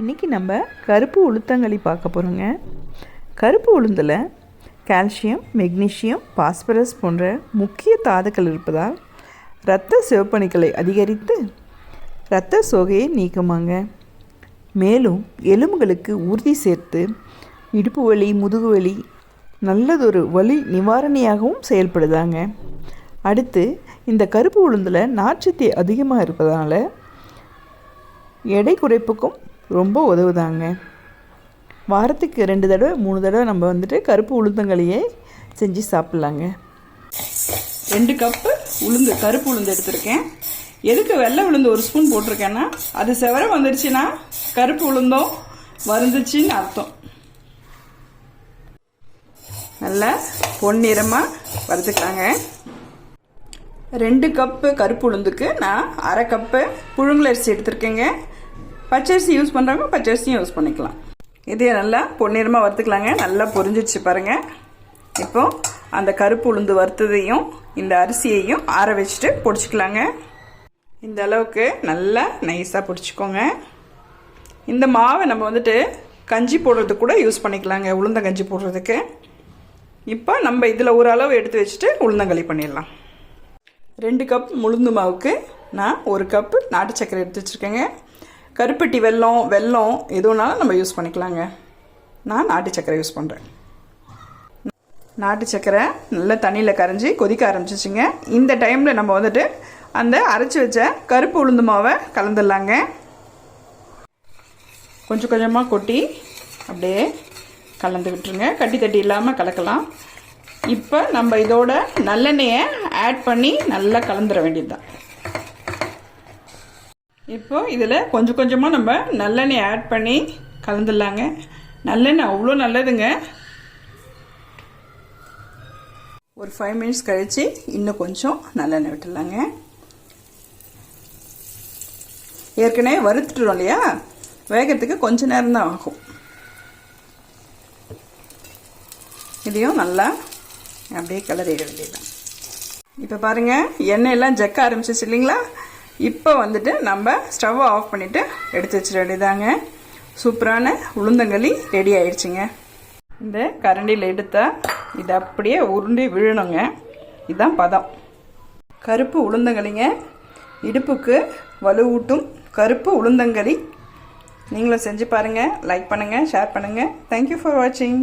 இன்றைக்கி நம்ம கருப்பு உளுத்தங்களி பார்க்க போகிறோங்க கருப்பு உளுந்தில் கால்சியம் மெக்னீசியம் பாஸ்பரஸ் போன்ற முக்கிய தாதுக்கள் இருப்பதால் இரத்த சிவப்பணுக்களை அதிகரித்து இரத்த சோகையை நீக்குமாங்க. மேலும் எலும்புகளுக்கு உறுதி சேர்த்து இடுப்பு வலி முதுகு வலி நல்லதொரு வலி நிவாரணியாகவும் செயல்படுதாங்க. அடுத்து இந்த கருப்பு உளுந்தில் நார்ச்சத்து அதிகமாக இருப்பதனால எடை குறைப்புக்கும் ரொம்ப உதவுதாங்க. வாரத்துக்கு ரெண்டு தடவை மூணு தடவை நம்ம வந்துட்டு கருப்பு உளுந்தங்களையே செஞ்சு சாப்பிட்லாங்க. ரெண்டு கப்பு உளுந்து கருப்பு உளுந்து எடுத்திருக்கேன். எதுக்கு வெள்ளை உளுந்து ஒரு ஸ்பூன் போட்டிருக்கேன்னா அது செவர வந்துடுச்சுன்னா கருப்பு உளுந்தும் வருந்துச்சின்னு அர்த்தம். நல்லா பொன்னிறமாக வறுத்துக்கலாங்க. ரெண்டு கப்பு கருப்பு உளுந்துக்கு நான் அரை கப்பு புழுங்கலரிசி எடுத்திருக்கேங்க. பச்சரிசி யூஸ் பண்ணுறவங்க பச்சரிசியும் யூஸ் பண்ணிக்கலாம். இதே நல்லா பொன்னிறமாக வறுத்துக்கலாங்க. நல்லா பொரிஞ்சிச்சு பாருங்கள் இப்போ அந்த கருப்பு உளுந்து வறுத்ததையும் இந்த அரிசியையும் ஆற வச்சுட்டு பொடிச்சிக்கலாங்க. இந்த அளவுக்கு நல்லா நைஸாக பிடிச்சிக்கோங்க. இந்த மாவை நம்ம வந்துட்டு கஞ்சி போடுறதுக்கு கூட யூஸ் பண்ணிக்கலாங்க உளுந்தங்கஞ்சி போடுறதுக்கு. இப்போ நம்ம இதில் ஒரு அளவு எடுத்து வச்சுட்டு உளுந்தங்களி பண்ணிடலாம். ரெண்டு கப் உளுந்து மாவுக்கு நான் ஒரு கப்பு நாட்டு சர்க்கரை எடுத்து வச்சுருக்கேங்க. கருப்பட்டி வெல்லம் வெல்லம் எதுனாலும் நம்ம யூஸ் பண்ணிக்கலாங்க. நான் நாட்டு சக்கரை யூஸ் பண்ணுறேன் நாட்டு சக்கரை நல்லா தண்ணியில் கரைஞ்சி கொதிக்க ஆரம்பிச்சிச்சுங்க. இந்த டைமில் நம்ம வந்துட்டு அந்த அரைச்சி வச்ச கருப்பு உளுந்து மாவை கலந்துடலாங்க. கொஞ்சம் கொஞ்சமாக கொட்டி அப்படியே கலந்து விட்டுருங்க. கட்டி தட்டி இல்லாமல் கலக்கலாம். இப்போ நம்ம இதோட நல்லெண்ணெயை ஆட் பண்ணி நல்லா கலந்துட வேண்டியது தான் இப்போ இதில் கொஞ்சம் கொஞ்சமாக நம்ம நல்லெண்ணெய் ஆட் பண்ணி கலந்துடலாங்க. நல்லெண்ணெய் அவ்வளோ நல்லதுங்க. ஒரு ஃபைவ் மினிட்ஸ் கழித்து இன்னும் கொஞ்சம் நல்லெண்ணெய் விட்டுடலாங்க. ஏற்கனவே வறுத்துட்டுறோம் இல்லையா? வேகத்துக்கு கொஞ்ச நேரம் தான் ஆகும். இதையும் நல்லா அப்படியே கிளறிட வேண்டியதுதான். இப்போ பாருங்கள் எண்ணெயெல்லாம் ஜக்க ஆரம்பிச்சிச்சு இல்லைங்களா? இப்போ வந்துட்டு நம்ம ஸ்டவ்வை ஆஃப் பண்ணிவிட்டு எடுத்து வச்சிட வேண்டியதாங்க. சூப்பரான உளுந்தங்களி ரெடி ஆயிடுச்சுங்க. இந்த கரண்டியில் எடுத்தால் இது அப்படியே உருண்டி விழணுங்க. இதுதான் பதம். கருப்பு உளுந்தங்களிங்க. இடுப்புக்கு வலுவூட்டும் கருப்பு உளுந்தங்களி. நீங்களும் செஞ்சு பாருங்கள் லைக் பண்ணுங்கள் ஷேர் பண்ணுங்கள் தேங்க்யூ ஃபார் வாட்சிங்